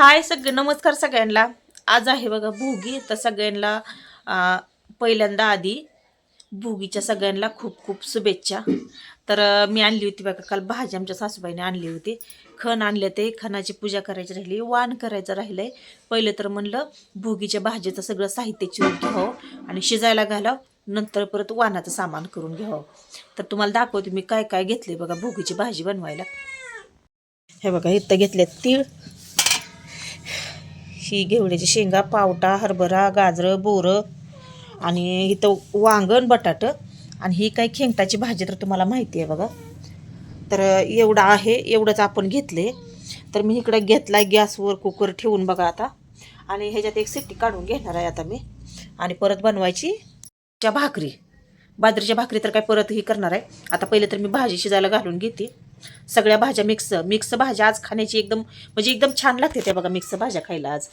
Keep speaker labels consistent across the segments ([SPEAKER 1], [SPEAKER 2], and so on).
[SPEAKER 1] हाय सगळे नमस्कार सगळ्यांना. आज आहे बघा भोगी. तर सगळ्यांना पहिल्यांदा आधी भोगीच्या सगळ्यांना खूप खूप शुभेच्छा. तर मी आणली होती बघा काल भाजी आमच्या सासूबाईने आणली होती. खण आणले ते खणाची पूजा करायची राहिली वाण करायचं राहिलं आहे पहिलं तर म्हणलं भोगीच्या भाजीचं सगळं साहित्य चिरून घ्यावं आणि शिजायला घालावं. नंतर परत वाणाचं सामान करून घ्यावं. तर तुम्हाला दाखवते मी काय काय घेतले बघा भोगीची भाजी बनवायला. हे बघा इथं घेतले तीळ ही घेवड्याची शेंगा पावटा हरभरा गाजरं बोरं आणि इथं वांगण बटाटं आणि ही काही खेंगटाची भाजी तर तुम्हाला माहिती आहे बघा. तर एवढं आहे एवढंच आपण घेतले. तर मी इकडं घेतला गॅसवर कुकर ठेवून बघा आता. आणि ह्याच्यात एक सिट्टी काढून घेणार आहे आता मी. आणि परत बनवायची च्या भाकरी. बाजरीच्या भाकरी तर काय परत ही करणार आहे. आता पहिले तर मी भाजी शिजायला घालून घेते. सगळ्या भाज्या मिक्स मिक्स भाज्या आज खाण्याची एकदम म्हणजे एकदम छान लागते त्या बघा मिक्स भाज्या खायला आज.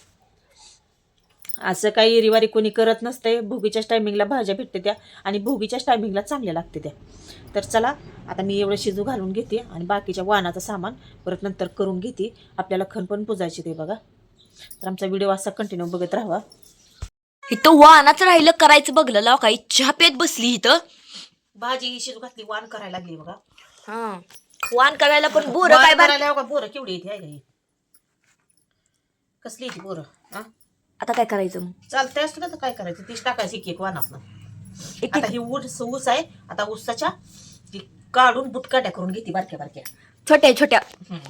[SPEAKER 1] असं काही रिवारी कोणी करत नसते भोगीच्याच टायमिंगला भाज्या भेटते त्या आणि भोगीच्याच टायमिंगला चांगल्या लागते त्या. तर चला आता मी एवढं शिजू घालून घेते आणि बाकीच्या वाणाचं सामान परत नंतर करून घेते. आपल्याला खण पण पुजायची ते बघा. तर आमचा व्हिडिओ असा कंटिन्यू बघत राहावा.
[SPEAKER 2] इथं वाहनाचं राहिलं करायचं बघलं लाव काही चहा पेत बसली इथं.
[SPEAKER 1] भाजी ही शिजू घातली वाण करायला लागली बघा.
[SPEAKER 2] हा. वाहन करायला पण बोर
[SPEAKER 1] वाण
[SPEAKER 2] काय बार
[SPEAKER 1] करायला बोरं केवढी येते आहे का ही? कसली येते बोरं? हा?
[SPEAKER 2] आता काय करायचं मग?
[SPEAKER 1] चालतंय असतं का तर काय करायचं? तीच टाकायची केक वानात
[SPEAKER 2] एक
[SPEAKER 1] आता ही ऊस ऊस आहे. आता ऊसाच्या ती काढून बुटकाट्या करून घेते बारक्या बारक्या.
[SPEAKER 2] छोट्या छोट्या.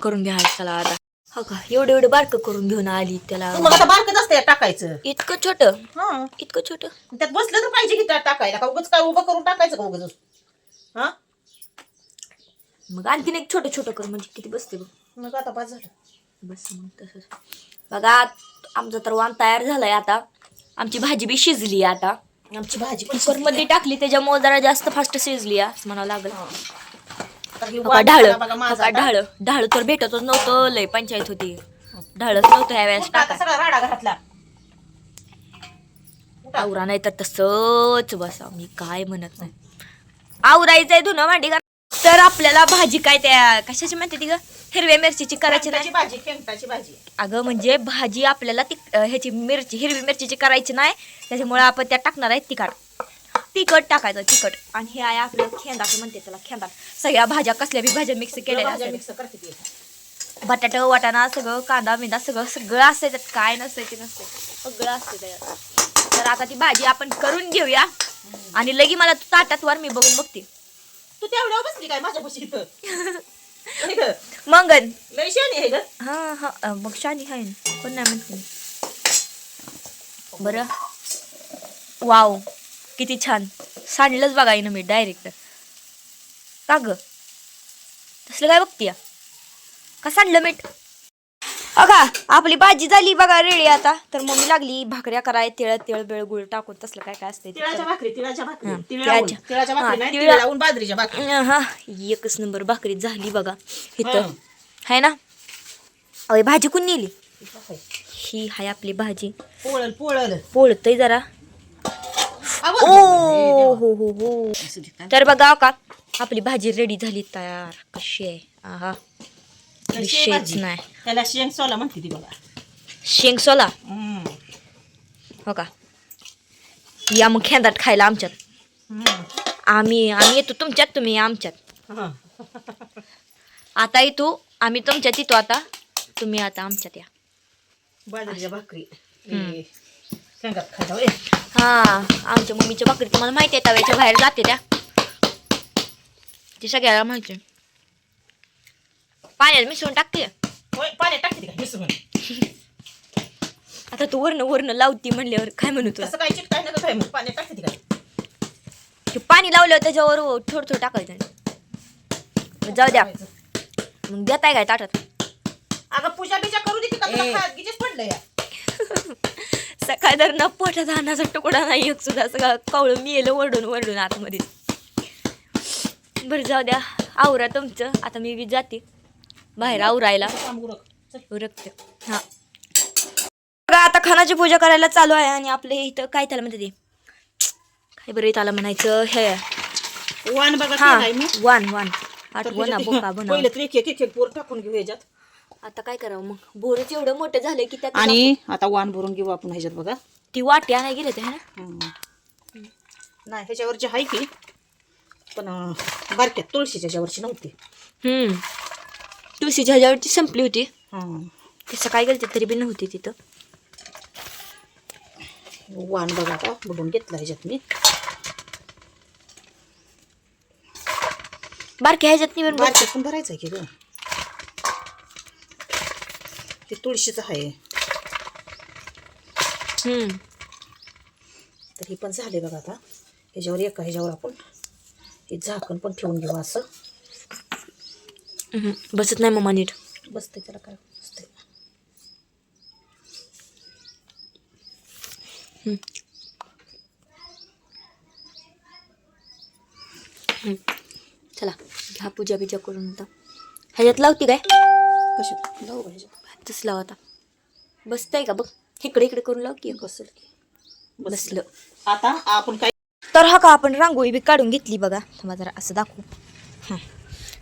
[SPEAKER 2] करून घ्या चला आता. हो का? एवढं एवढं बारक करून घेऊन आली त्याला.
[SPEAKER 1] मग आता बारकच असतं टाकायचं.
[SPEAKER 2] इतकं छोट?
[SPEAKER 1] हा.
[SPEAKER 2] इतकं छोट?
[SPEAKER 1] त्यात बसलं तर पाहिजे की त्यात टाकायला. का उगाच काय उभं करून टाकायचं का उगाच? हा?
[SPEAKER 2] मग आणखीन एक छोटं छोटं कर म्हणजे किती बसते बघ.
[SPEAKER 1] मग आता पाच झालं.
[SPEAKER 2] बस मग तसंच. बघा आमचा तर वाण तयार झालाय आता. आमची भाजी बी शिजली आता.
[SPEAKER 1] आमची भाजी पण
[SPEAKER 2] कुकरमध्ये टाकली त्याच्यामुळे जरा जास्त फास्ट शिजली असं म्हणावं लागलं. बघा ढाळ.
[SPEAKER 1] बघा
[SPEAKER 2] ढाळ. ढाळ तर भेटतच नव्हतं लय पंचायत होती. ढाळच नव्हतं ह्या वेळेस
[SPEAKER 1] आता
[SPEAKER 2] टाका
[SPEAKER 1] सगळा राडा घातला
[SPEAKER 2] आवरा नाही तर तसंच बसा मी काय म्हणत नाही. आवरायचंय धुणं का तर आपल्याला भाजी काय त्या कशाची म्हणते ती ग? हिरव्या मिरचीची करायची नाही.
[SPEAKER 1] भाजी खेंगटाची भाजी.
[SPEAKER 2] अगं म्हणजे भाजी आपल्याला ती अं, ह्याची मिरची हिरवी मिरचीची करायची नाही. त्याच्यामुळे आपण त्यात टाकणार आहे तिखट. तिखट टाकायचं तिखट. आणि हे आहे आपलं खेंदाट म्हणते त्याला खेंदाट सगळ्या भाज्या कसल्या बी भाज्या मिक्स केलेल्या
[SPEAKER 1] भाज्या
[SPEAKER 2] असतात.
[SPEAKER 1] मिक्स करते ती.
[SPEAKER 2] बटाटा वाटाणा सगळं कांदा बिंदा सगळं सगळं असतं त्यात. काय नसतं ते नसतं सगळं असतं त्याच्यात. तर आता ती भाजी आपण करून घेऊया. आणि लगी मला तू ताटात वर मी बघून बघते.
[SPEAKER 1] तू तेवढ्या बसली काय माझ्या पशी इथं? नाही गं?
[SPEAKER 2] मंगन
[SPEAKER 1] लय शहाणी आहे ग.
[SPEAKER 2] हा हा अं, मग शानी आहे ना. कोण नाही म्हणते बरं. वाव किती छान. सांडलंच बघा ना मी डायरेक्ट का ग? तसलं काय बघतीय? का सांडलं मीठ? अगा आपली भाजी झाली बघा रेडी आता. तर मम्मी लागली भाकऱ्या कराय तिळ तिळ बेळ गुळ टाकून तसलं काय काय असते
[SPEAKER 1] तिळाच्या भाकरी तिळाच्या भाकरी.
[SPEAKER 2] हा,
[SPEAKER 1] तिळ
[SPEAKER 2] तिळाच्या.
[SPEAKER 1] लावून. तिळाच्या
[SPEAKER 2] हा,
[SPEAKER 1] भाकरी नाही
[SPEAKER 2] तिळा-
[SPEAKER 1] तिळ लावून बाजरीच्या भाकरी.
[SPEAKER 2] हा एकच नंबर भाकरी झाली बघा. इथं. है. ना? अय भाजी कोण नेली? ही हाय आपली भाजी.
[SPEAKER 1] पोळल पोळल.
[SPEAKER 2] पोळतय जरा. ओ. हो हो हो
[SPEAKER 1] असू दे, काय?
[SPEAKER 2] तर बघा का आपली भाजी रेडी झाली तयार. कशी आहे? आहा.
[SPEAKER 1] शेंगाची.
[SPEAKER 2] नाही
[SPEAKER 1] त्याला शेंग सोला म्हणते ती बघा
[SPEAKER 2] शेंग सोला. हो का या मग खेंदाट खायला आमच्यात. आम्ही आम्ही येतो तुमच्यात तुम्ही आमच्यात. आता येतो आम्ही तुमच्यात येतो आता तुम्ही आता आमच्यात या
[SPEAKER 1] बाजरीच्या भाकरी हे.
[SPEAKER 2] हा आमच्या मम्मीच्या भाकरी तुम्हाला माहिती आहे तव्याच्या बाहेर जाते त्या ती सगळ्याला माहिती आहे. पाण्यात मिसळून टाकते.
[SPEAKER 1] होय, पाण्यात टाकते ती काय मिसळून.
[SPEAKER 2] आता तू वरण वरण लावती म्हणल्यावर काय म्हणू तुला?
[SPEAKER 1] तसं काय चिटकाय नका काय मग पाण्यात टाकते ती काय.
[SPEAKER 2] ते पाणी लावल्यावर त्याच्यावर थोडं थोडं टाकायचं. मग जाऊ द्या. मग देताय काय ताटात?
[SPEAKER 1] अगं पूजा बिजा करू दे की का तुला
[SPEAKER 2] ए.
[SPEAKER 1] खात गिजेच पडलं या
[SPEAKER 2] सकाळ तर ना पोटात अन्नाचा तुकडा नाही एक सुद्धा सगळं कवळं मी येलं वरडून वरडून आतमध्ये. बरं जाऊ द्या. आवरा तुमचं. आता मी बी जाते. बाहेर आवरायला. उरकते हा. बघा आता खानाची पूजा करायला चालू आहे आणि आपले इथं काय त्याला म्हणते ते? काय बरं त्याला म्हणायचं? हे.
[SPEAKER 1] वाण बघा
[SPEAKER 2] हा.
[SPEAKER 1] मी.
[SPEAKER 2] वन वन.
[SPEAKER 1] तर
[SPEAKER 2] आठवण ना
[SPEAKER 1] त्याच्यात-
[SPEAKER 2] बोका बनव
[SPEAKER 1] पहिलं तर एक एक एक एक पोर टाकून घेऊ याच्यात
[SPEAKER 2] आता काय करावं मग? बोरच एवढं मोठं झालं की त्यात
[SPEAKER 1] आणि आता वाण भरून घेऊ आपण ह्याच्यात बघा.
[SPEAKER 2] ती वाटी आणाय गेले ते है ना?
[SPEAKER 1] हम्म. नाही ह्याच्यावरची आहे की पण अं, बारक्या तुळशीच्या ह्याच्यावरची नव्हती.
[SPEAKER 2] हम्म. तुळशीच्या ह्याच्यावरची संपली होती.
[SPEAKER 1] हां.
[SPEAKER 2] तसं काय गेलं तरी बी नव्हती तिथं.
[SPEAKER 1] वाण बघा आता बुडून घेतला ह्याच्यात मी.
[SPEAKER 2] बारक्या ह्याच्यात नाही बरोबर
[SPEAKER 1] बारक्यात पण भरायचं आहे की ग? ते तुळशीचं आहे.
[SPEAKER 2] हम्म.
[SPEAKER 1] तर हे पण झाले बघा आता. ह्याच्यावर एका ह्याच्यावर आपण हे झाकण पण ठेवून घेऊ असं.
[SPEAKER 2] बसत नाही मम्मा नीट.
[SPEAKER 1] बसते त्याला काय बसते.
[SPEAKER 2] चला घ्या पूजा बिजा करून आता. ह्याच्यात लावती काय?
[SPEAKER 1] कशात? लावू ह्याच्यात?
[SPEAKER 2] तस लाव आता. बसताय का बघ? इकडे इकडे करून लाव की.
[SPEAKER 1] बसेल की.
[SPEAKER 2] बसलं.
[SPEAKER 1] आता आपण काय
[SPEAKER 2] तर हा का आपण रांगोळी बी काढून घेतली बघा. थांबा जरा असं दाखवू. हां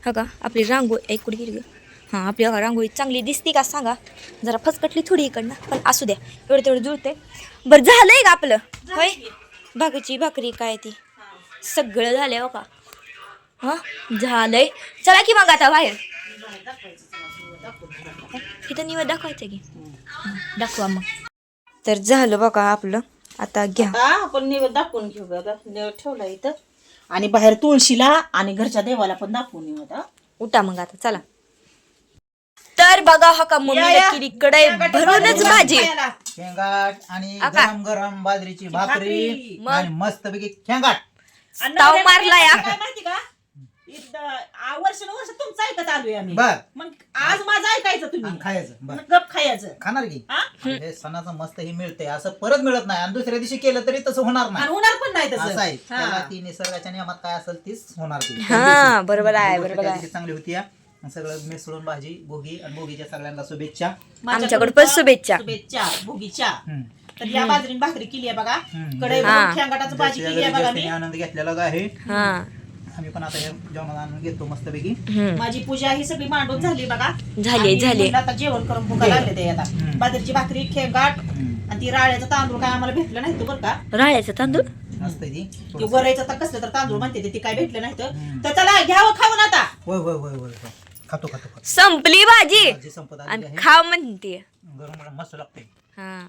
[SPEAKER 2] हा का? आपली रांगोळी ऐकून गेली हां आपली बघा रांगोळी चांगली दिसती का? सांगा. जरा फचकटली थोडी इकडनं पण असू द्या. एवढं तेवढं जुळते बरं झालंय का आपलं? होय? भाकरीची भाकरी काय ती? सगळं झालंय हो का? हां? झालंय. चला की मग आता बाहेर. इथं निवड दाखवायचं की. दाखवा मग. तर झालं बघा आपलं. आता घ्या.
[SPEAKER 1] आपण निवड दाखवून घेऊ बघा. निवड ठेवला इथं. आणि बाहेर तुळशीला आणि घरच्या देवाला पण दाखवून येऊ आता
[SPEAKER 2] उठा मग आता चला तर बघा हा का
[SPEAKER 1] या,
[SPEAKER 2] मम्मीला
[SPEAKER 1] या.
[SPEAKER 2] केली कढई भरूनच भाजी
[SPEAKER 3] शेंगाट आणि
[SPEAKER 2] आका.
[SPEAKER 3] गरम गरम बाजरीची भाकरी
[SPEAKER 1] भाकरी.
[SPEAKER 3] आणि मस्त पैकी शेंगाट
[SPEAKER 1] आणि
[SPEAKER 2] ताव
[SPEAKER 1] नवऱ्याला
[SPEAKER 2] मारला या.
[SPEAKER 1] काय माहिती का वर्षानुवर्ष तुमचं ऐकत आलोय आम्ही.
[SPEAKER 3] बर.
[SPEAKER 1] मग आज माझं ऐकायचं तुम्ही?
[SPEAKER 3] आणि खायचं बर.
[SPEAKER 1] मग गप खायचं.
[SPEAKER 3] खाणार की?
[SPEAKER 1] हा?
[SPEAKER 3] हे सणाचं मस्त हे मिळतंय. असं परत मिळत नाही. आणि दुसऱ्या दिवशी केलं तरी तसं होणार
[SPEAKER 1] आणि
[SPEAKER 3] नाही
[SPEAKER 1] होणार पण नाही
[SPEAKER 3] असं आहे.
[SPEAKER 1] तसं
[SPEAKER 3] त्याला
[SPEAKER 1] हा.
[SPEAKER 3] ती निसर्गाच्या नियमात काय असेल तीच होणार ती.
[SPEAKER 2] हा, बरोबर आहे, बरोबर
[SPEAKER 3] त्या
[SPEAKER 2] आहे.
[SPEAKER 3] दिवशी चांगली होती या. सगळं मिसळून भाजी भोगी आणि भोगीच्या सगळ्यांना शुभेच्छा.
[SPEAKER 2] आमच्याकडे पण शुभेच्छा.
[SPEAKER 1] शुभेच्छा भोगीच्या.
[SPEAKER 3] हम्म.
[SPEAKER 1] तर या बाजरीने भाकरी केली आहे बघा.
[SPEAKER 3] हम्म.
[SPEAKER 1] कढई
[SPEAKER 2] हा.
[SPEAKER 1] भाजी केली आहे बघा मी.
[SPEAKER 3] ज्याच्याने आनंद घेतलेला आहे.
[SPEAKER 2] हा.
[SPEAKER 3] आम्ही पण आता हे जेवणाला आणून घेतो मस्त पैकी
[SPEAKER 2] हम्म.
[SPEAKER 1] माझी पूजा ही सगळी मांडून झाली बघा.
[SPEAKER 2] झाली,
[SPEAKER 1] आणि
[SPEAKER 2] झाली.
[SPEAKER 1] म्हणलं आता जेवण करून भुका लागले ते आता.
[SPEAKER 3] हम्म.
[SPEAKER 1] बाजरीची भाकरी खेंगाट आणि ती राळ्याचा तांदूळ काय आम्हाला भेटलं नाही बरं का.
[SPEAKER 2] राळ्याचा तांदूळ?
[SPEAKER 3] मस्त आहे ती
[SPEAKER 1] ते
[SPEAKER 3] थोडंसं.
[SPEAKER 1] वरायचं तर कसलं तर तांदूळ म्हणते ते, ते काय भेटलं नाही
[SPEAKER 3] हम्म.
[SPEAKER 1] तर चला घ्यावं खाऊन आता.
[SPEAKER 3] होय होय होय होय होय. खातो खातो खातो.
[SPEAKER 2] संपली भाजी.
[SPEAKER 3] भाजी संपत आलेली
[SPEAKER 2] आणि
[SPEAKER 3] आहे.
[SPEAKER 2] खाव म्हणते.
[SPEAKER 3] गरम गरम मस्त लागते.
[SPEAKER 2] हा.